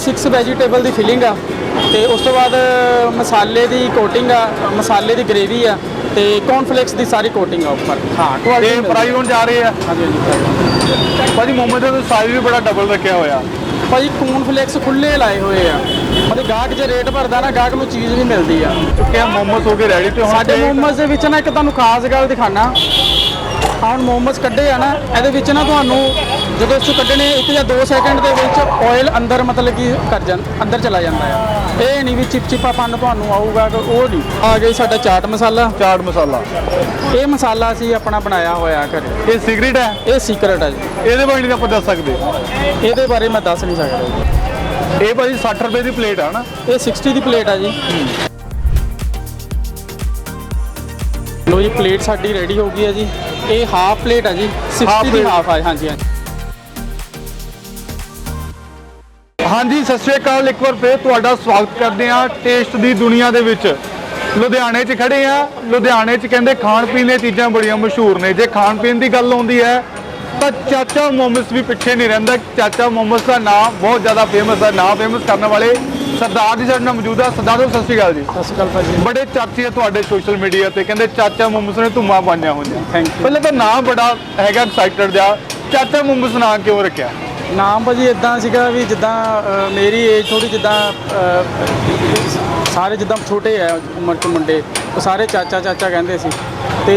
6 vegetable ਦੀ filling ਆ ਤੇ ਉਸ ਤੋਂ ਬਾਅਦ ਮਸਾਲੇ ਦੀ ਕੋਟਿੰਗ ਆ ਮਸਾਲੇ ਦੀ ਗ੍ਰੇਵੀ ਆ ਤੇ ਕੌਰਨਫਲੇਕਸ ਦੀ ਸਾਰੀ ਕੋਟਿੰਗ ਆ ਉੱਪਰ। ਹਾਂ ਤੇ quality ਪ੍ਰਾਈਸ ਹੁਣ ਜਾ ਰਹੇ ਆ। ਹਾਂਜੀ ਹਾਂਜੀ। ਭਾਜੀ ਮੋਮੋਸ ਦਾ ਸਾਈਜ਼ ਵੀ ਬੜਾ ਡਬਲ ਰੱਖਿਆ ਹੋਇਆ। ਭਾਜੀ ਕੌਰਨਫਲੇਕਸ ਖੁੱਲੇ ਲਾਏ ਹੋਏ ਆ। ਮਤਲਬ ਗਾਹਕ ਜੇ ਰੇਟ ਭਰਦਾ ਨਾ ਗਾਹਕ ਨੂੰ ਚੀਜ਼ ਵੀ ਮਿਲਦੀ ਆ। ਚੁੱਕਿਆ ਮੋਮੋਸ ਹੋ ਕੇ ਰੈਡੀ ਤੇ ਹੁਣ ਸਾਡੇ ਤੇ- ਮੋਮੋਸ ਦੇ ਵਿੱਚ ਨਾ ਇੱਕ ਤੁਹਾਨੂੰ ਖਾਸ ਗੱਲ ਦਿਖਾਣਾ ਹੁਣ ਮੋਮੋਸ ਕੱਢੇ ਆ ਨਾ ਇਹਦੇ ਵਿੱਚ ਨਾ ਤੁਹਾਨੂੰ ਜਦੋਂ ਇਸ ਕੱਢਣੇ ਇੱਕ ਜਾਂ 2 ਸੈਕਿੰਡ ਦੇ ਵਿੱਚ ਆਇਲ ਅੰਦਰ ਮਤਲਬ ਕਿ ਕਰ ਜਾਂ ਅੰਦਰ ਚਲਾ ਜਾਂਦਾ ਆ। ਇਹ ਨਹੀਂ ਵੀ ਚਿਪਚਿਪਾਪਨ ਤੁਹਾਨੂੰ ਆਊਗਾ ਕਿ ਉਹ ਨਹੀਂ। ਆ ਗਈ ਸਾਡਾ ਚਾਟ ਮਸਾਲਾ। ਚਾਟ ਮਸਾਲਾ। ਇਹ ਮਸਾਲਾ ਅਸੀਂ ਆਪਣਾ ਬਣਾਇਆ ਹੋਇਆ ਘਰੇ। ਇਹ ਸੀਕ੍ਰੀਟ ਹੈ? ਇਹ ਸੀਕ੍ਰੇਟ ਹੈ ਜੀ। ਇਹਦੇ ਬਾਰੇ ਨਹੀਂ ਆਪਾਂ ਦੱਸ ਸਕਦੇ। ਇਹਦੇ ਬਾਰੇ ਮੈਂ ਦੱਸ ਨਹੀਂ ਸਕਦਾ ਜੀ। ਇਹ ਭਾਜੀ 60 ਰੁਪਏ ਦੀ ਪਲੇਟ ਆ ਨਾ। ਇਹ 60 ਦੀ ਪਲੇਟ ਆ ਜੀ। ਲੋ ਜੀ ਪਲੇਟ ਸਾਡੀ ਰੈਡੀ ਹੋ ਗਈ ਹੈ ਜੀ। ਇਹ ਹਾਫ ਪਲੇਟ ਆ ਜੀ। 60 ਦੀ plate। ਹਾਫ ਆ ਹਾਂਜੀ ਹਾਂਜੀ। ਹਾਂਜੀ ਸਤਿ ਸ਼੍ਰੀ ਅਕਾਲ। ਇੱਕ ਵਾਰ ਫੇਰ ਤੁਹਾਡਾ ਸਵਾਗਤ ਕਰਦੇ ਹਾਂ ਟੇਸਟ ਦੀ ਦੁਨੀਆ ਦੇ ਵਿੱਚ। ਲੁਧਿਆਣੇ 'ਚ ਖੜੇ ਆ ਲੁਧਿਆਣੇ 'ਚ ਕਹਿੰਦੇ ਖਾਣ ਪੀਣ ਦੀਆਂ ਚੀਜ਼ਾਂ ਬੜੀਆਂ ਮਸ਼ਹੂਰ ਨੇ। ਜੇ ਖਾਣ ਪੀਣ ਦੀ ਗੱਲ ਆਉਂਦੀ ਹੈ ਤਾਂ ਚਾਚਾ ਮੋਮਸ ਵੀ ਪਿੱਛੇ ਨਹੀਂ ਰਹਿੰਦਾ। ਚਾਚਾ ਮੋਮਸ ਦਾ ਨਾਮ ਬਹੁਤ ਜ਼ਿਆਦਾ ਫੇਮਸ ਹੈ ਨਾਮ ਫੇਮਸ ਕਰਨ ਵਾਲੇ ਸਰਦਾਰ ਜੀ ਸਾਡੇ ਨਾਲ ਮੌਜੂਦ ਆ। ਸਰਦਾਰ ਜੀ ਸਤਿ ਸ਼੍ਰੀ ਅਕਾਲ ਜੀ। ਸਤਿ ਸ਼੍ਰੀ ਅਕਾਲ ਭਾਜੀ। ਬੜੇ ਚਾਚੇ ਆ ਤੁਹਾਡੇ ਸੋਸ਼ਲ ਮੀਡੀਆ ਤੇ। ਕਹਿੰਦੇ ਚਾਚਾ ਮੋਮਸ ਨੇ ਧੁੰਮਾਂ ਪਾਈਆਂ ਹੋਈਆਂ. ਪਹਿਲਾਂ ਤਾਂ ਨਾਮ ਬੜਾ ਹੈਗਾ ਐਕਸਾਈਟਡ ਜਾ ਚਾਚਾ ਮੋਮਸ ਨਾਂ ਕਿਉਂ ਰੱਖਿਆ? ਨਾਮ ਭਾਜੀ ਇਦਾਂ ਸੀਗਾ ਵੀ ਜਿੱਦਾਂ ਅ, ਮੇਰੀ ਏਜ ਥੋੜੀ ਜਿੱਦਾਂ ਅ, ਸਾਰੇ ਜਿੱਦਾਂ ਛੋਟੇ ਆ ਉਮਰ ਚ ਮੁੰਡੇ ਉਹ ਸਾਰੇ ਚਾਚਾ ਚਾਚਾ ਕਹਿੰਦੇ ਸੀ। ਤੇ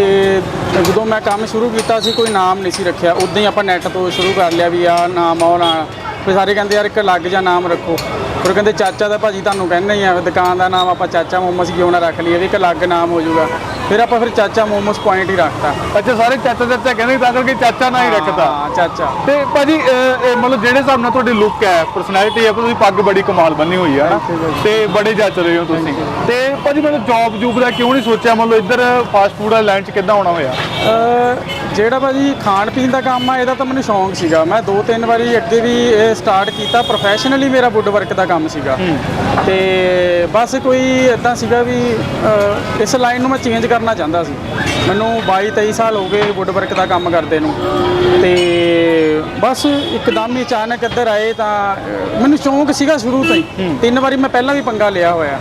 ਜਦੋਂ ਮੈਂ ਕੰਮ ਸ਼ੁਰੂ ਕੀਤਾ ਸੀ ਕੋਈ ਨਾਮ ਨਹੀਂ ਸੀ ਰੱਖਿਆ। ਉਦਾਂ ਹੀ ਆਪਾਂ ਨੈਟ ਤੋਂ ਸ਼ੁਰੂ ਕਰ ਲਿਆ ਵੀ ਆ ਨਾਮ ਆ ਉਹ ਨਾ ਫਿਰ ਸਾਰੇ ਕਹਿੰਦੇ ਯਾਰ ਇੱਕ ਅਲੱਗ ਜਿਹਾ ਨਾਮ ਰੱਖੋ। ਫਿਰ ਕਹਿੰਦੇ ਚਾਚਾ ਦਾ ਭਾਜੀ ਤੁਹਾਨੂੰ ਕਹਿੰਦੇ ਹੀ ਆ ਦੁਕਾਨ ਦਾ ਨਾਮ ਆਪਾਂ ਚਾਚਾ ਮੋਮੋਸ ਕਿਉਂ ਨਾ ਰੱਖ ਲਈਏ ਵੀ ਇੱਕ ਅਲੱਗ ਨਾਮ ਹੋ ਜਾਊਗਾ। ਫਿਰ ਆਪਾਂ ਫਿਰ ਚਾਚਾ ਮੋਮੋਸ ਪੁਆਇੰਟ ਹੀ ਰੱਖਤਾ। ਅੱਛਾ ਸਾਰੇ ਚਾਚਾ ਚਾਚਾ ਕਹਿੰਦੇ ਤਾਂ ਕਰਕੇ ਚਾਚਾ ਨਾਂ ਹੀ ਰੱਖਤਾ। ਹਾਂ ਚਾਚਾ। ਤੇ ਭਾਜੀ ਅਹ, ਇਹ ਮਤਲਬ ਜਿਹੜੇ ਹਿਸਾਬ ਨਾਲ ਤੁਹਾਡੀ ਲੁੱਕ ਹੈ ਪਰਸਨੈਲਿਟੀ ਹੈ ਤੁਸੀਂ ਪੱਗ ਬੜੀ ਕਮਾਲ ਬੰਨੀ ਹੋਈ ਹੈ Thank you, ਨਾ ਭਾਜੀ। ਤੇ ਬੜੇ ਜੱਜ ਰਹੇ ਹੋ ਤੁਸੀਂ। ਤੇ ਭਾਜੀ ਮਤਲਬ ਜੌਬ ਜੂਬ ਦਾ ਕਿਉਂ ਨਹੀਂ ਸੋਚਿਆ? ਮਤਲਬ ਇੱਧਰ ਫਾਸਟ ਫੂਡ ਵਾਲੀ ਲਾਈਨ 'ਚ ਕਿੱਦਾਂ ਆਉਣਾ ਹੋਇਆ? ਅਹ ਜਿਹੜਾ ਭਾਜੀ ਖਾਣ ਪੀਣ ਦਾ ਕੰਮ ਆ ਇਹਦਾ ਤਾਂ ਮੈਨੂੰ ਸ਼ੌਂਕ ਸੀਗਾ। ਮੈਂ ਦੋ ਤਿੰਨ ਵਾਰੀ ਅੱਗੇ ਵੀ ਇਹ ਸਟਾਰਟ ਕੀਤਾ ਪ੍ਰੋਫੈਸ਼ਨਲੀ ਮੇਰਾ ਵੁੱਡ ਵਰਕ ਦਾ ਕੰਮ ਸੀਗਾ। ਤੇ ਬਸ ਕੋਈ ਇਦਾਂ ਸੀਗਾ ਵੀ ਇਸ ਲਾਈਨ ਨੂੰ ਮੈਂ ਚੇਂਜ ਕਰਨਾ ਚਾਹੁੰਦਾ ਸੀ। ਮੈਨੂੰ 22 23 ਸਾਲ ਹੋ ਗਏ ਵੁੱਡ ਵਰਕ ਦਾ ਕੰਮ ਕਰਦੇ ਨੂੰ। ਤੇ ਬਸ ਇੱਕਦਮ ਹੀ ਅਚਾਨਕ ਇੱਧਰ ਆਏ ਤਾਂ ਮੈਨੂੰ ਸ਼ੌਂਕ ਸੀਗਾ ਸ਼ੁਰੂ ਤੋਂ ਹੀ। ਤਿੰਨ ਵਾਰੀ ਮੈਂ ਪਹਿਲਾਂ ਵੀ ਪੰਗਾ ਲਿਆ ਹੋਇਆ।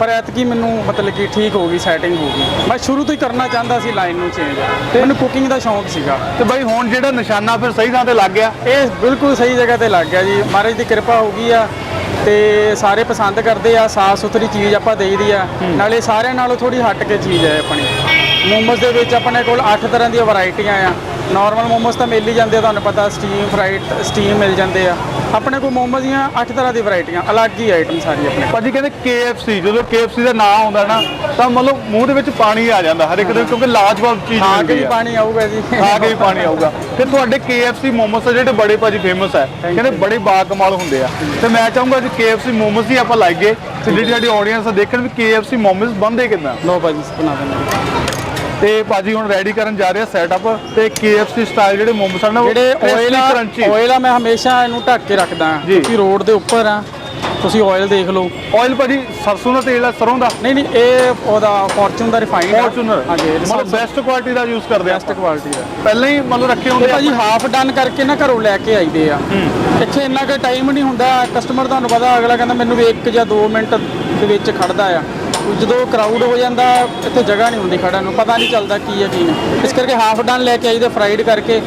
ਪਰ ਐਤਕੀ ਮੈਨੂੰ ਮਤਲਬ ਕਿ ਠੀਕ ਹੋ ਗਈ ਸੈਟਿੰਗ ਹੋ ਗਈ। ਮੈਂ ਸ਼ੁਰੂ ਤੋਂ ਹੀ ਕਰਨਾ ਚਾਹੁੰਦਾ ਸੀ ਲਾਈਨ ਨੂੰ ਚੇਂਜ ਤੇ ਮੈਨੂੰ ਕੁਕਿੰਗ ਦਾ ਸ਼ੌਂਕ ਸੀਗਾ। ਤੇ ਭਾਈ ਹੁਣ ਜਿਹੜਾ ਨਿਸ਼ਾਨਾ ਫਿਰ ਸਹੀ ਥਾਂ ਤੇ ਲੱਗ ਗਿਆ। ਇਹ ਬਿਲਕੁਲ ਸਹੀ ਜਗ੍ਹਾ ਤੇ ਲੱਗ ਗਿਆ ਜੀ। ਮਹਾਰਾਜ ਦੀ ਕਿਰਪਾ ਹੋ ਗਈ ਆ ਤੇ ਸਾਰੇ ਪਸੰਦ ਕਰਦੇ ਆ ਸਾਫ਼ ਸੁਥਰੀ ਚੀਜ਼ ਆਪਾਂ ਦੇਈਦੀ ਆ। ਨਾਲੇ ਸਾਰਿਆਂ ਨਾਲੋਂ ਥੋੜੀ ਹਟ ਕੇ ਚੀਜ਼ ਹੈ ਆਪਣੀ। ਮੋਮੋਸ ਦੇ ਵਿੱਚ ਆਪਣੇ ਕੋਲ 8 ਤਰ੍ਹਾਂ ਦੀਆਂ ਵੈਰਾਈਟੀਆਂ ਆ। ਨਾਰਮਲ ਮੋਮੋਸ ਤਾਂ ਮਿਲ ਹੀ ਜਾਂਦੇ ਆ ਤੁਹਾਨੂੰ ਪਤਾ ਸਟੀਮ ਫਰਾਈਡ ਸਟੀਮ ਮਿਲ ਜਾਂਦੇ ਆ। ਆਪਣੇ ਕੋਲ ਮੋਮੋਸ ਦੀਆਂ 8 ਤਰ੍ਹਾਂ ਦੀ ਵੈਰਾਈਟੀਆਂ ਅਲੱਗ ਹੀ ਆਈਟਮ ਸਾਰੀ ਆਪਣੇ ਕੋਲ। ਭਾਜੀ ਕਹਿੰਦੇ KFC ਜਦੋਂ KFC ਦਾ ਨਾਮ ਆਉਂਦਾ ਨਾ ਤਾਂ ਮਤਲਬ ਮੂੰਹ ਦੇ ਵਿੱਚ ਪਾਣੀ ਆ ਜਾਂਦਾ ਹਰ ਇੱਕ ਦੇ ਕਿਉਂਕਿ ਲਾਜਵਾਬ ਚੀਜ਼ ਖਾ ਕੇ ਵੀ ਹੈ ਪਾਣੀ ਆਊਗਾ ਜੀ। ਖਾ ਕੇ ਵੀ ਪਾਣੀ ਆਊਗਾ। ਤੇ ਤੁਹਾਡੇ KFC ਮੋਮੋਸ ਆ ਜਿਹੜੇ ਬੜੇ ਭਾਜੀ ਫੇਮਸ ਹੈ ਕਹਿੰਦੇ ਬੜੇ ਬਾ ਕਮਾਲ ਹੁੰਦੇ ਆ। ਤੇ ਮੈਂ ਚਾਹੂੰਗਾ ਅੱਜ KFC ਮੋਮੋਸ ਹੀ ਆਪਾਂ ਲਾਈਏ। ਤੇ ਜਿਹੜੀ ਸਾਡੀ ਆਡੀਅנס ਆ ਦੇਖਣ ਵੀ KFC ਮੋਮੋਸ ਬੰਦੇ ਕਿਦਾਂ। ਲੋ ਭਾਜੀ ਬਣਾ ਦਿੰਦੇ ਤੇ ਭਾਜੀ ਹੁਣ ਰੈਡੀ ਕਰਨ ਜਾ ਰਹੇ ਆ ਸੈਟਅਪ ਤੇ KFC ਸਟਾਈਲ ਜਿਹੜੇ ਮੋਮੋਸ ਆ ਨਾ ਉਹ ਜਿਹੜੇ ਆਇਲ ਆ ਕਰੰਚੀ ਆਇਲ ਆ ਮੈਂ ਹਮੇਸ਼ਾ ਇਹਨੂੰ ਢੱਕ ਕੇ ਰੱਖਦਾ। ਕਿਉਂਕਿ ਰੋਡ ਦੇ ਉੱਪਰ ਆ। ਤੁਸੀਂ ਆਇਲ ਦੇਖ ਲਓ। ਆਇਲ ਭਾਜੀ ਸਰਸੋਂ ਦਾ ਤੇਲ ਆ ਸਰੋਂ ਦਾ? ਨਹੀਂ ਨਹੀਂ ਇਹ ਉਹਦਾ ਫੋਰਚੂਨ ਦਾ ਰਿਫਾਈਨਡ ਫੋਰਚੂਨਰ ਹਾਂਜੀ ਮਤਲਬ ਬੈਸਟ ਕੁਆਲਿਟੀ ਦਾ ਯੂਜ਼ ਕਰਦੇ ਆ ਬੈਸਟ ਕੁਆਲਿਟੀ ਦਾ ਪਹਿਲਾਂ ਹੀ ਮਤਲਬ ਰੱਖੇ ਹੁੰਦੇ ਆ ਭਾਜੀ ਹਾਫ ਡਨ ਕਰਕੇ ਨਾ ਘਰੋਂ ਲੈ ਕੇ ਆਈਦੇ ਆ। ਇੱਥੇ ਇੰਨਾ ਕੁ ਟਾਈਮ ਨਹੀਂ ਹੁੰਦਾ ਕਸਟਮਰ ਤੁਹਾਨੂੰ ਪਤਾ ਅਗਲਾ ਕਹਿੰਦਾ ਮੈਨੂੰ ਵੀ 1 ਜਾਂ 2 ਮਿੰਟ ਦੇ ਵਿੱਚ ਖੜਦਾ ਆ। ਜਦੋਂ ਕਰਾਊਡ ਹੋ ਜਾਂਦਾ ਇੱਥੇ ਜਗ੍ਹਾ ਨਹੀਂ ਹੁੰਦੀ ਖੜਨ ਨੂੰ ਪਤਾ ਨਹੀਂ ਚੱਲਦਾ ਕੀ ਹੈ ਕੀ ਨਹੀਂ। ਇਸ ਕਰਕੇ ਹਾਫ ਡਨ ਲੈ ਕੇ ਆਈਦੇ ਫਰਾਈਡ ਕਰਕੇ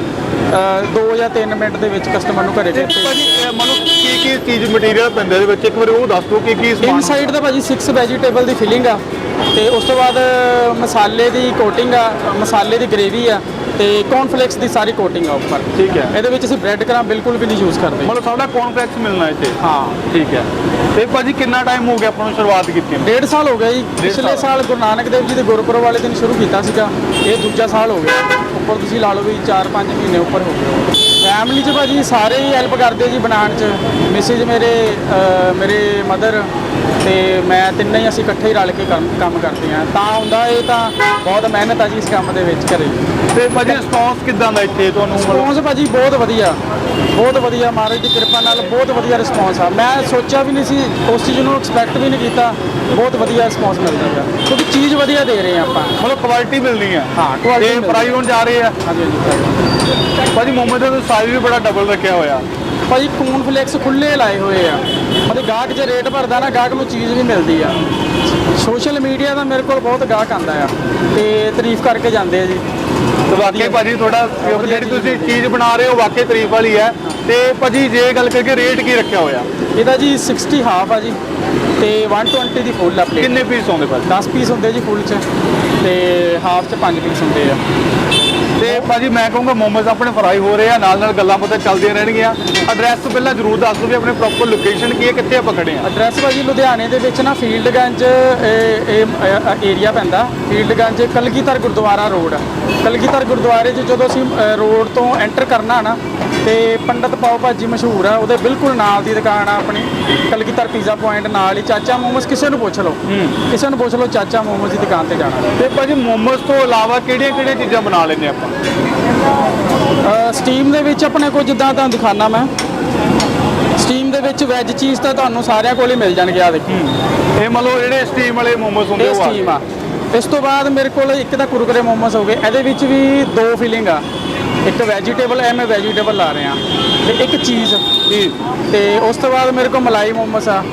2 ਜਾਂ 3 ਮਿੰਟ ਦੇ ਵਿੱਚ ਕਸਟਮਰ ਨੂੰ ਘਰੇ ਤੇ ਭੇਜ ਮਤਲਬ ਕੀ ਕੀ ਚੀਜ਼ ਮਟੀਰੀਅਲ ਪੈਂਦਾ ਇਹਦੇ ਵਿੱਚ? ਇੱਕ ਵਾਰੀ ਉਹ ਦੱਸ ਦਿਓ ਕੀ ਕੀ ਸਮਾਨ ਇਨਸਾਈਡ ਦਾ ਭਾਜੀ 6 ਵੈਜੀਟੇਬਲ ਦੀ ਫਿਲਿੰਗ ਆ ਤੇ ਉਸ ਤੋਂ ਬਾਅਦ ਮਸਾਲੇ ਦੀ ਕੋਟਿੰਗ ਆ ਮਸਾਲੇ ਦੀ ਗ੍ਰੇਵੀ ਆ ਤੇ ਕੌਰਨਫਲੇਕਸ ਦੀ ਸਾਰੀ ਕੋਟਿੰਗ ਆ ਉੱਪਰ। ਠੀਕ ਹੈ। ਇਹਦੇ ਵਿੱਚ ਅਸੀਂ ਬ੍ਰੈਡ ਕਰਾਂ ਬਿਲਕੁਲ ਵੀ ਨਹੀਂ ਯੂਜ਼ ਕਰਦੇ। ਮਤਲਬ ਸਾਡਾ ਕੌਨਫਲੈਕਸ ਮਿਲਣਾ ਇੱਥੇ? ਹਾਂ। ਠੀਕ ਹੈ। ਤੇ ਭਾਜੀ ਕਿੰਨਾ ਟਾਈਮ ਹੋ ਗਿਆ ਆਪਾਂ ਨੂੰ ਸ਼ੁਰੂਆਤ ਕੀਤੀ ਨੂੰ? ਡੇਢ ਸਾਲ ਹੋ ਗਿਆ ਜੀ। ਪਿਛਲੇ ਸਾਲ। ਗੁਰੂ ਨਾਨਕ ਦੇਵ ਜੀ ਦੇ ਗੁਰਪੁਰਬ ਵਾਲੇ ਦਿਨ ਸ਼ੁਰੂ ਕੀਤਾ ਸੀਗਾ। ਇਹ ਦੂਜਾ ਸਾਲ ਹੋ ਗਿਆ। ਉੱਪਰ ਤੁਸੀਂ ਲਾ ਲਓ ਵੀ 4-5 ਮਹੀਨੇ ਉੱਪਰ ਹੋ ਗਏ। ਫੈਮਿਲੀ 'ਚ ਭਾਜੀ ਸਾਰੇ ਹੀ ਹੈਲਪ ਕਰਦੇ ਜੀ ਬਣਾਉਣ 'ਚ। ਮਿਸਿਸ ਮੇਰੇ ਮੇਰੇ ਮਦਰ ਤੇ ਮੈਂ ਤਿੰਨੇ ਹੀ ਅਸੀਂ ਇਕੱਠੇ ਹੀ ਰਲ ਕੇ ਕੰਮ ਕੰਮ ਕਰਦੇ ਹਾਂ। ਤਾਂ ਹੁੰਦਾ ਇਹ ਤਾਂ ਬਹੁਤ ਮਿਹਨਤ ਆ ਜੀ ਇਸ ਕੰਮ ਦੇ ਵਿੱਚ ਘਰੇ। ਤੇ ਭਾਜੀ ਰਿਸਪੌਂਸ ਕਿਦਾਂ ਦਾ ਇੱਥੇ ਤੁਹਾਨੂੰ ਰਿਸਪੌਂਸ ਭਾਜੀ ਬਹੁਤ ਵਧੀਆ। ਬਹੁਤ ਵਧੀਆ ਮਹਾਰਾਜ ਦੀ ਕਿਰਪਾ ਨਾਲ ਬਹੁਤ ਵਧੀਆ ਰਿਸਪੌਂਸ ਆ। ਮੈਂ ਸੋਚਿਆ ਵੀ ਨਹੀਂ ਸੀ ਉਸ ਚੀਜ਼ ਨੂੰ ਐਕਸਪੈਕਟ ਵੀ ਨਹੀਂ ਕੀਤਾ। ਬਹੁਤ ਵਧੀਆ ਰਿਸਪੌਂਸ ਮਿਲਦਾ ਹੈ ਕਿਉਂਕਿ ਚੀਜ਼ ਵਧੀਆ ਦੇ ਰਹੇ ਆ ਆਪਾਂ। ਮਤਲਬ ਕੁਆਲਿਟੀ ਮਿਲਣੀ ਹੈ। ਹਾਂ, quality ਤੇ। ਪ੍ਰਾਈਸ ਹੁਣ ਜਾ ਰਹੇ ਆ ਹਾਂਜੀ ਹਾਂਜੀ ਭਾਜੀ ਮੋਮੋ ਦਾ ਸਾਈਜ਼ ਵੀ ਬੜਾ ਡਬਲ ਰੱਖਿਆ ਹੋਇਆ। ਭਾਜੀ ਕੌਰਨ ਫਲੇਕਸ ਖੁੱਲੇ ਲਾਏ ਹੋਏ ਆ। ਗਾਹਕ ਜੇ ਰੇਟ ਭਰਦਾ ਨਾ ਗਾਹਕ ਨੂੰ ਚੀਜ਼ ਵੀ ਮਿਲਦੀ ਆ। ਸੋਸ਼ਲ ਮੀਡੀਆ ਦਾ ਮੇਰੇ ਕੋਲ ਬਹੁਤ ਗਾਹਕ ਆਂਦਾ ਆ ਤੇ ਤਾਰੀਫ ਕਰਕੇ ਜਾਂਦੇ ਆ ਜੀ। ਤੇ ਵਾਕਈ ਭਾਜੀ ਤੁਹਾਡਾ ਜਿਹੜੀ ਤੁਸੀਂ ਚੀਜ਼ ਬਣਾ ਰਹੇ ਹੋ ਵਾਕਈ ਤਾਰੀਫ ਵਾਲੀ ਹੈ। ਤੇ ਭਾਜੀ ਜੇ ਗੱਲ ਕਰਕੇ ਰੇਟ ਕੀ ਰੱਖਿਆ ਹੋਇਆ? ਇਹਦਾ ਜੀ 60 ਹਾਫ ਆ ਜੀ ਤੇ 120 ਦੀ ਫੁੱਲ ਆ ਪਲੇਟ ਕਿੰਨੇ ਪੀਸ ਆਉਂਦੇ ਭਾਜੀ? 10 ਪੀਸ ਹੁੰਦੇ ਜੀ ਫੁੱਲ ਚ ਤੇ ਹਾਫ ਚ 5 ਪੀਸ ਹੁੰਦੇ ਆ। ਤੇ ਭਾਜੀ ਮੈਂ ਕਹੂੰਗਾ ਮੋਮੋਸ ਆਪਣੇ ਫਰਾਈ ਹੋ ਰਹੇ ਆ ਨਾਲ ਨਾਲ ਗੱਲਾਂ ਪਤਾ ਚੱਲਦੀਆਂ ਰਹਿਣਗੀਆਂ। ਐਡਰੈਸ ਤੋਂ ਪਹਿਲਾਂ ਜਰੂਰ ਦੱਸ ਦਿਓ ਵੀ ਆਪਣੇ ਪ੍ਰੋਪਰ ਲੋਕੇਸ਼ਨ ਕੀ ਹੈ ਕਿੱਥੇ ਆਪਾਂ ਖੜੇ ਆ ਐਡਰੈਸ ਭਾਜੀ ਲੁਧਿਆਣੇ ਦੇ ਵਿੱਚ ਨਾ ਫੀਲਡਗੰਜ ਇਹ ਇਹ ਏਰੀਆ ਪੈਂਦਾ। ਫੀਲਡਗੰਜ ਕਲਗੀਧਰ ਗੁਰਦੁਆਰਾ ਰੋਡ ਕਲਗੀਧਰ ਗੁਰਦੁਆਰੇ 'ਚ ਜਦੋਂ ਅਸੀਂ ਰੋਡ ਤੋਂ ਐਂਟਰ ਕਰਨਾ ਨਾ ਤੇ ਪੰਡਤ ਪਾਓ ਭਾਜੀ ਮਸ਼ਹੂਰ ਆ ਉਹਦੇ ਬਿਲਕੁਲ ਨਾਲ ਦੀ ਦੁਕਾਨ ਆ ਆਪਣੀ। ਕਲਗੀਧਰ ਪੀਜ਼ਾ ਪੁਆਇੰਟ ਨਾਲ ਹੀ। ਚਾਚਾ ਮੋਮੋਸ ਕਿਸੇ ਨੂੰ ਪੁੱਛ ਲਓ। ਕਿਸੇ ਨੂੰ ਪੁੱਛ ਲਓ ਚਾਚਾ ਮੋਮੋਸ ਦੀ ਦੁਕਾਨ ਤੇ ਜਾਣਾ। ਤੇ ਭਾਜੀ ਮੋਮੋਸ ਤੋਂ ਇਲਾਵਾ ਕਿਹੜੀਆਂ ਕਿਹੜੀਆਂ ਚੀਜ਼ਾਂ ਬਣਾ ਲੈਂਦੇ ਆਪਾਂ? ਸਟੀਮ ਦੇ ਵਿੱਚ ਆਪਣੇ ਕੋਲ ਜਿੱਦਾਂ ਤੁਹਾਨੂੰ ਦਿਖਾਣਾ ਮੈਂ। ਸਟੀਮ ਦੇ ਵਿੱਚ ਵੈਜ ਚੀਜ਼ ਤਾਂ ਤੁਹਾਨੂੰ ਸਾਰਿਆਂ ਕੋਲ ਹੀ ਮਿਲ ਜਾਣਗੇ ਆ ਦੇਖੀ। ਇਹ ਮੰਨ ਲਓ ਜਿਹੜੇ ਸਟੀਮ ਵਾਲੇ ਮੋਮੋਸ ਹੁੰਦੇ ਉਹ ਆ ਸਟੀਮ ਆ। ਇਸ ਤੋਂ ਬਾਅਦ ਮੇਰੇ ਕੋਲ ਇੱਕ ਤਾਂ ਕੁਰਕਰੇ ਮੋਮੋਸ ਹੋ ਗਏ। ਇਹਦੇ ਵਿੱਚ ਵੀ ਦੋ ਫੀਲਿੰਗ ਆ। ਇੱਕ ਵੈਜੀਟੇਬਲ ਐ ਮੈਂ ਵੈਜੀਟੇਬਲ ਲਾ ਰਿਹਾ। ਤੇ ਇੱਕ ਚੀਜ਼ ਤੇ ਉਸ ਤੋਂ ਬਾਅਦ ਮੇਰੇ ਕੋਲ ਮਲਾਈ ਮੋਮੋਸ ਆ।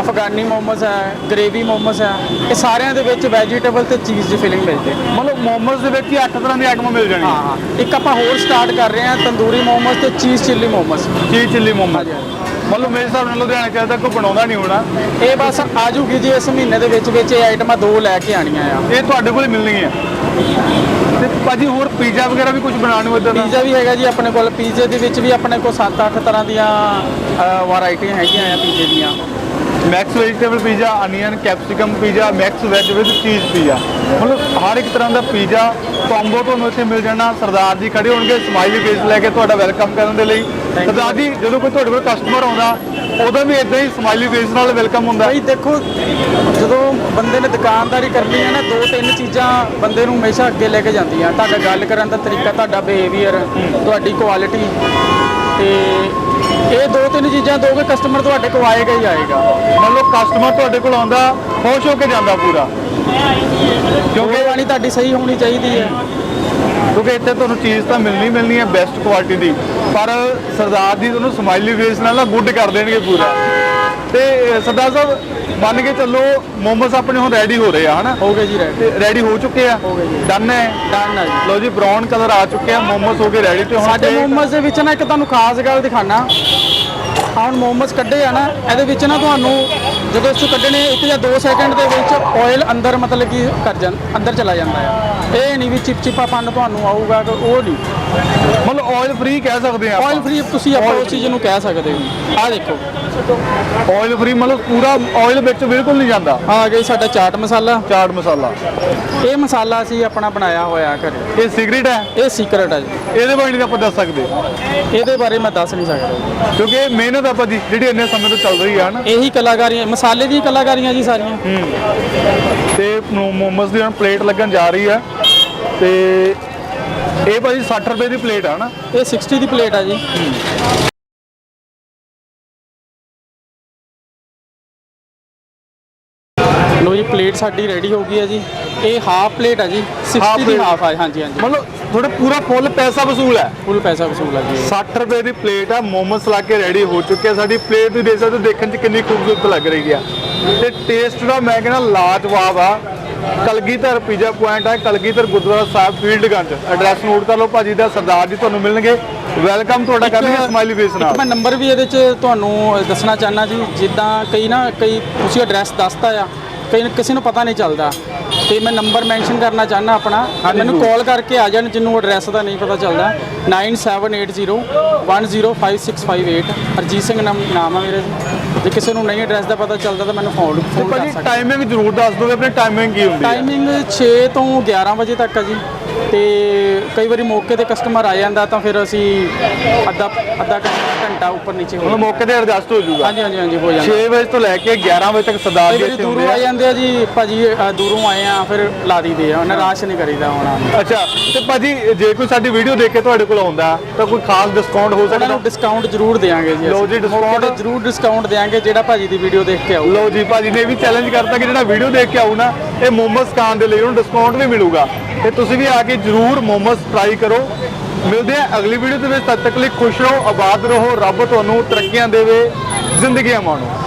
ਅਫਗਾਨੀ ਮੋਮੋਸ ਆ ਗ੍ਰੇਵੀ ਮੋਮੋਸ ਆ ਇਹ ਸਾਰਿਆਂ ਦੇ ਵਿੱਚ ਵੈਜੀਟੇਬਲ ਤੇ ਚੀਜ਼ ਦੀ ਫੀਲਿੰਗ ਮਿਲਦੀ ਮਤਲਬ ਮੋਮੋਸ ਦੇ ਵਿੱਚ ਹੀ ਅੱਠ ਤਰ੍ਹਾਂ ਦੀ ਆਈਟਮਾਂ ਮਿਲ ਹਾਂ। ਹਾਂ ਇੱਕ ਆਪਾਂ ਹੋਰ ਸਟਾਰਟ ਕਰ ਰਹੇ ਹਾਂ ਤੰਦੂਰੀ ਮੋਮੋਸ ਤੇ ਚੀਜ਼ ਚਿੱਲੀ ਮੋਮੋਸ। ਚੀਜ਼ ਚਿੱਲੀ ਹਾਂਜੀ, ਹਾਂਜੀ। ਮਤਲਬ ਮੇਰੇ ਹਿਸਾਬ ਨਾਲ ਲੁਧਿਆਣੇ ਚ ਤੱਕ ਕੋਈ ਬਣਾਉਂਦਾ ਨਹੀਂ ਹੋਣਾ। ਇਹ ਬਸ ਆ ਜੂਗੀ ਜੀ ਇਸ ਮਹੀਨੇ ਦੇ ਵਿੱਚ ਵਿੱਚ ਇਹ ਆਈਟਮਾਂ ਦੋ ਲੈ ਕੇ ਆਣੀਆਂ ਆ। ਇਹ ਤੁਹਾਡੇ ਕੋਲ ਹੀ ਮਿਲਣਗੀਆਂ ਤੇ ਭਾਜੀ ਹੋਰ ਪੀਜ਼ਾ ਵਗੈਰਾ ਵੀ ਕੁਝ ਬਣਾਉਣ ਨੂੰ ਇਦਾਂ ਦਾ? ਪੀਜ਼ਾ ਵੀ ਹੈਗਾ ਜੀ ਆਪਣੇ ਕੋਲ। ਪੀਜ਼ੇ ਦੇ ਵਿੱਚ ਵੀ ਆਪਣੇ ਕੋਲ 7-8 ਤਰ੍ਹਾਂ ਦੀਆਂ ਵੈਰਾਈਟੀਆਂ ਹੈਗੀਆਂ ਆ ਪੀਜ਼ੇ ਦੀਆਂ। Max vegetable pizza onion capsicum pizza max veg with cheese pizza ਮਤਲਬ ਹਰ ਇੱਕ ਤਰ੍ਹਾਂ ਦਾ ਪੀਜ਼ਾ ਕੰਬੋ ਤੁਹਾਨੂੰ ਇੱਥੇ ਮਿਲ ਜਾਣਾ। ਸਰਦਾਰ ਜੀ ਖੜੇ ਹੋਣਗੇ ਸਮਾਈਲੀ ਫੇਸ ਲੈ ਕੇ ਤੁਹਾਡਾ ਵੈਲਕਮ ਕਰਨ ਦੇ ਲਈ. ਸਰਦਾਰ ਜੀ ਜਦੋਂ ਕੋਈ ਤੁਹਾਡੇ ਕੋਲ ਕਸਟਮਰ ਆਉਂਦਾ ਉਹਦਾ ਵੀ ਇਦਾਂ ਹੀ ਸਮਾਈਲੀ ਫੇਸ ਨਾਲ ਵੈਲਕਮ ਹੁੰਦਾ। ਭਾਈ ਦੇਖੋ ਜਦੋਂ ਬੰਦੇ ਨੇ ਦੁਕਾਨਦਾਰੀ ਕਰਨੀ ਹੈ ਨਾ ਦੋ ਤਿੰਨ ਚੀਜ਼ਾਂ ਬੰਦੇ ਨੂੰ ਹਮੇਸ਼ਾ ਅੱਗੇ ਲੈ ਕੇ ਜਾਂਦੀਆਂ। ਤੁਹਾਡਾ ਗੱਲ ਕਰਨ ਦਾ ਤਰੀਕਾ ਤੁਹਾਡਾ ਬਿਹੇਵੀਅਰ ਤੁਹਾਡੀ ਕੁਆਲਿਟੀ ਤੇ ਇਹ ਦੋ ਤਿੰਨ ਚੀਜ਼ਾਂ ਦੋਗੇ ਕਸਟਮਰ ਤੁਹਾਡੇ ਕੋਲ ਆਏਗਾ ਹੀ ਆਏਗਾ। ਮਤਲਬ ਕਸਟਮਰ ਤੁਹਾਡੇ ਕੋਲ ਆਉਂਦਾ ਖੁਸ਼ ਹੋ ਕੇ ਜਾਂਦਾ ਪੂਰਾ। ਕਿਉਂਕਿ ਵਾਣੀ ਤੁਹਾਡੀ ਸਹੀ ਹੋਣੀ ਚਾਹੀਦੀ ਹੈ। ਕਿਉਂਕਿ ਇੱਥੇ ਤੁਹਾਨੂੰ ਚੀਜ਼ ਤਾਂ ਮਿਲਣੀ ਮਿਲਣੀ ਹੈ ਬੈਸਟ ਕੁਆਲਿਟੀ ਦੀ। ਪਰ ਸਰਦਾਰ ਜੀ ਤੁਹਾਨੂੰ ਸਮਾਈਲੀ ਫੇਸ ਨਾਲ ਨਾ ਗੁੱਡ ਕਰ ਦੇਣਗੇ ਪੂਰਾ। ਤੇ ਸਰਦਾਰ ਸਾਹਿਬ ਮੰਨ ਕੇ ਚੱਲੋ ਮੋਮੋਸ ਆਪਣੇ ਹੁਣ ਰੈਡੀ ਹੋ ਰਹੇ ਆ ਹਨਾ? ਹੋ ਗਏ ਜੀ ਰੈਡੀ ਰੈਡੀ ਹੋ ਚੁੱਕੇ ਆ? ਹੋ ਗਏ ਜੀ। ਡਨ ਹੈ? ਡਨ ਹੈ ਜੀ। ਲਓ ਜੀ ਬ੍ਰਾਊਨ ਕਲਰ ਆ ਚੁੱਕੇ ਆ ਮੋਮੋਸ ਹੋ ਕੇ ਰੈਡੀ ਤੇ ਹੁਣ ਸਾਡੇ ਮੋਮੋਸ ਦੇ ਵਿੱਚ ਨਾ ਇੱਕ ਤੁਹਾਨੂੰ ਖਾਸ ਗੱਲ ਦਿਖਾਣਾ ਹੁਣ ਮੋਮੋਸ ਕੱਢੇ ਆ ਨਾ ਇਹਦੇ ਵਿੱਚ ਨਾ ਤੁਹਾਨੂੰ ਜਦੋਂ ਇਸ ਤੋਂ ਕੱਢਣੇ ਇੱਕ ਜਾਂ 2 ਸੈਕਿੰਡ ਦੇ ਵਿੱਚ ਆਇਲ ਅੰਦਰ ਮਤਲਬ ਕਿ ਕਰ ਜਾਂ ਅੰਦਰ ਚਲਾ ਜਾਂਦਾ ਆ। ਇਹ ਨਹੀਂ ਵੀ ਚਿਪਚਿਪਾਪਨ ਤੁਹਾਨੂੰ ਆਊਗਾ ਕਿ ਉਹ ਨਹੀਂ। ਮਤਲਬ ਆਇਲ ਫ੍ਰੀ ਕਹਿ ਸਕਦੇ ਆ ਆਇਲ ਫ੍ਰੀ ਤੁਸੀਂ ਆਪਾਂ ਉਸ ਚੀਜ਼ ਨੂੰ ਕਹਿ ਸਕਦੇ ਹੋ। ਆਹ ਦੇਖੋ। ਆਇਲ ਫ੍ਰੀ ਮਤਲਬ ਪੂਰਾ ਆਇਲ ਵਿੱਚ ਬਿਲਕੁਲ ਨਹੀਂ ਜਾਂਦਾ। ਆ ਗਈ ਸਾਡਾ ਚਾਟ ਮਸਾਲਾ। ਚਾਟ ਮਸਾਲਾ। ਇਹ ਮਸਾਲਾ ਅਸੀਂ ਆਪਣਾ ਬਣਾਇਆ ਹੋਇਆ ਘਰੇ। ਇਹ ਸੀਕ੍ਰੀਟ ਹੈ? ਇਹ ਸੀਕ੍ਰੇਟ ਹੈ ਜੀ। ਇਹਦੇ ਬਾਰੇ ਨਹੀਂ ਆਪਾਂ ਦੱਸ ਸਕਦੇ। ਇਹਦੇ ਬਾਰੇ ਮੈਂ ਦੱਸ ਨਹੀਂ ਸਕਦਾ ਕਿਉਂਕਿ ਇਹ ਮਿਹਨਤ ਆਪਾਂ ਦੀ ਜਿਹੜੀ ਇੰਨੇ ਸਮੇਂ ਤੋਂ ਚੱਲ ਰਹੀ ਆ ਨਾ। ਇਹੀ ਕਲਾਕਾਰੀਆਂ ਮਸਾਲੇ ਦੀਆਂ ਕਲਾਕਾਰੀਆਂ ਜੀ ਸਾਰੀਆਂ। ਤੇ ਮੋਮੋਸ ਦੀ ਹੁਣ ਪਲੇਟ ਲੱਗਣ ਜਾ ਰਹੀ ਆ। ਤੇ ਇਹ ਭਾਜੀ 60 ਰੁਪਏ ਦੀ ਪਲੇਟ ਆ ਨਾ। ਇਹ 60 ਦੀ ਪਲੇਟ ਆ ਜੀ। ਲੋ ਜੀ ਪਲੇਟ ਸਾਡੀ ਰੈਡੀ ਹੋ ਗਈ ਹੈ ਜੀ। ਇਹ ਹਾਫ ਪਲੇਟ ਹੈ ਜੀ 60 ਦੀ plate। ਹਾਫ ਆ ਹਾਂਜੀ ਹਾਂਜੀ। ਮਤਲਬ ਤੁਹਾਡੇ ਪੂਰਾ ਫੁੱਲ ਪੈਸਾ ਵਸੂਲ ਹੈ? ਫੁੱਲ ਪੈਸਾ ਵਸੂਲ ਹੈ ਜੀ 60 ਰੁਪਏ ਦੀ ਪਲੇਟ ਆ ਮੋਮੋਸ ਲਾ ਕੇ ਰੈਡੀ ਹੋ ਚੁੱਕੇ ਆ ਸਾਡੀ ਪਲੇਟ ਤੁਸੀਂ ਦੇਖ ਸਕਦੇ ਹੋ ਦੇਖਣ 'ਚ ਕਿੰਨੀ ਖੂਬਸੂਰਤ ਲੱਗ ਰਹੀ ਆ। ਤੇ ਟੇਸਟ ਦਾ ਮੈਂ ਕਹਿੰਦਾ ਲਾਜਵਾਬ ਆ। ਕਲਗੀਧਰ ਪੀਜ਼ਾ ਪੁਆਇੰਟ ਹੈ ਕਲਗੀਧਰ ਗੁਰਦੁਆਰਾ ਸਾਹਿਬ ਫੀਲਡਗੰਜ ਐਡਰੈਸ ਨੋਟ ਕਰ ਲਓ ਭਾਜੀ ਦਾ ਸਰਦਾਰ ਜੀ ਤੁਹਾਨੂੰ ਮਿਲਣਗੇ। ਵੈਲਕਮ ਤੁਹਾਡਾ ਕਰਨਗੇ ਸਮਾਈਲੀ ਫੇਸ ਇੱਕ ਨਾਲ। ਮੈਂ ਨੰਬਰ ਵੀ ਇਹਦੇ ਚ ਤੁਹਾਨੂੰ ਦੱਸਣਾ ਚਾਹਨਾ ਜੀ ਜਿੱਦਾਂ ਕਈ ਨਾ ਕਈ ਤੁਸੀਂ ਐਡਰੈਸ ਦੱਸਤਾ ਆ ਕਈ ਕਿਸੇ ਨੂੰ ਪਤਾ ਨਹੀਂ ਚੱਲਦਾ। ਤੇ ਮੈਂ ਨੰਬਰ ਮੈਂਸ਼ਨ ਕਰਨਾ ਚਾਹਨਾ ਆਪਣਾ। ਮੈਨੂੰ। ਕਾਲ ਕਰਕੇ ਆ ਜਾਣ ਜਿੰਨੂੰ ਐਡਰੈਸ ਦਾ ਨਹੀਂ ਪਤਾ ਚੱਲਦਾ। 9780105658 ਹਰਜੀਤ ਸਿੰਘ ਨਾਮ ਨਾਮ ਆ ਮੇਰੇ। ਜੀ ਕਿਸੇ ਨੂੰ ਨਹੀਂ ਐਡਰੈਸ ਦਾ ਪਤਾ ਚੱਲਦਾ ਤਾਂ ਮੈਨੂੰ ਫੋਨ ਫੋਨ ਕਰ ਭਾਜੀ ਸਕਦਾ ਟਾਈਮਿੰਗ ਜ਼ਰੂਰ ਦੱਸ ਦਿਓ ਆਪਣੀ ਟਾਈਮਿੰਗ ਕੀ ਹੁੰਦੀ ਹੈ। ਟਾਈਮਿੰਗ 6 ਤੋਂ 11 ਵਜੇ ਤੱਕ ਆ ਜੀ। ਤੇ ਕਈ ਵਾਰੀ ਮੌਕੇ ਤੇ ਕਸਟਮਰ ਆ ਜਾਂਦਾ ਤਾਂ ਫਿਰ ਅਸੀਂ ਅੱਧਾ ਅੱਧਾ ਘੰਟਾ ਉੱਪਰ ਨੀਚੇ ਹੋ ਹੁਣ ਮੌਕੇ ਤੇ ਐਡਜਸਟ ਹੋ ਜਾਊਗਾ। ਹਾਂਜੀ ਹਾਂਜੀ ਹਾਂਜੀ ਹੋ ਜਾਂਦਾ। 6 ਵਜੇ ਤੋਂ ਲੈ ਕੇ 11 ਵਜੇ ਤੱਕ ਸਰਦਾਰ ਕਈ ਜੀ ਵਾਰੀ ਇੱਥੇ ਦੂਰੋਂ ਆ। ਆ ਜਾਂਦੇ ਆ ਜੀ ਭਾਜੀ ਅ, ਦੂਰੋਂ ਆਏ ਆ ਫਿਰ ਲਾ ਦਈਦੇ ਆ। ਨਿਰਾਸ਼ ਨਹੀਂ ਕਰੀਦਾ ਹੋਣਾ ਅੱਛਾ ਤੇ ਭਾਜੀ ਜੇ ਕੋਈ ਸਾਡੀ ਵੀਡੀਓ ਦੇਖ ਕੇ ਤੁਹਾਡੇ ਕੋਲ ਆਉਂਦਾ ਤਾਂ ਕੋਈ ਖਾਸ ਡਿਸਕਾਊਂਟ ਹੋ ਉਹਨਾਂ ਸਕਦਾ ਨੂੰ ਡਿਸਕਾਊਂਟ ਜ਼ਰੂਰ ਦੇਵਾਂਗੇ ਜੀ ਲਓ। ਜੀ, discount- ਜ਼ਰੂਰ ਡਿਸਕਾਊਂਟ ਦੇਵਾਂਗੇ ਜਿਹੜਾ ਭਾਜੀ ਦੀ ਵੀਡੀਓ ਦੇਖ ਕੇ ਆਊ ਲਓ ਜੀ ਭਾਜੀ ਨੇ ਇਹ ਵੀ ਚੈਲੰਜ ਕਰਤਾ ਕਿ ਜਿਹੜਾ ਵੀਡੀਓ ਦੇਖ ਕੇ ਆਊ ਨਾ ਇਹ ਮੋਮੋਸ ਖਾਣ ਦੇ ਲਈ ਉਹਨੂੰ ਡਿਸਕਾਊਂਟ ਵੀ ਮਿਲੂਗਾ। ਤੇ ਤੁਸੀਂ ਵੀ ਆ ਕੇ ਜਰੂਰ ਮੋਮੋਸ ਟਰਾਈ ਕਰੋ। ਮਿਲਦੇ ਆ ਅਗਲੀ ਵੀਡੀਓ ਦੇ ਵਿੱਚ। ਤਦ ਤੱਕ ਲਈ ਖੁਸ਼ ਰਹੋ, ਆਬਾਦ ਰਹੋ। ਰੱਬ ਤੁਹਾਨੂੰ ਤਰੱਕੀਆਂ ਦੇਵੇ। ਜ਼ਿੰਦਗੀਆਂ ਮਾਣੋ।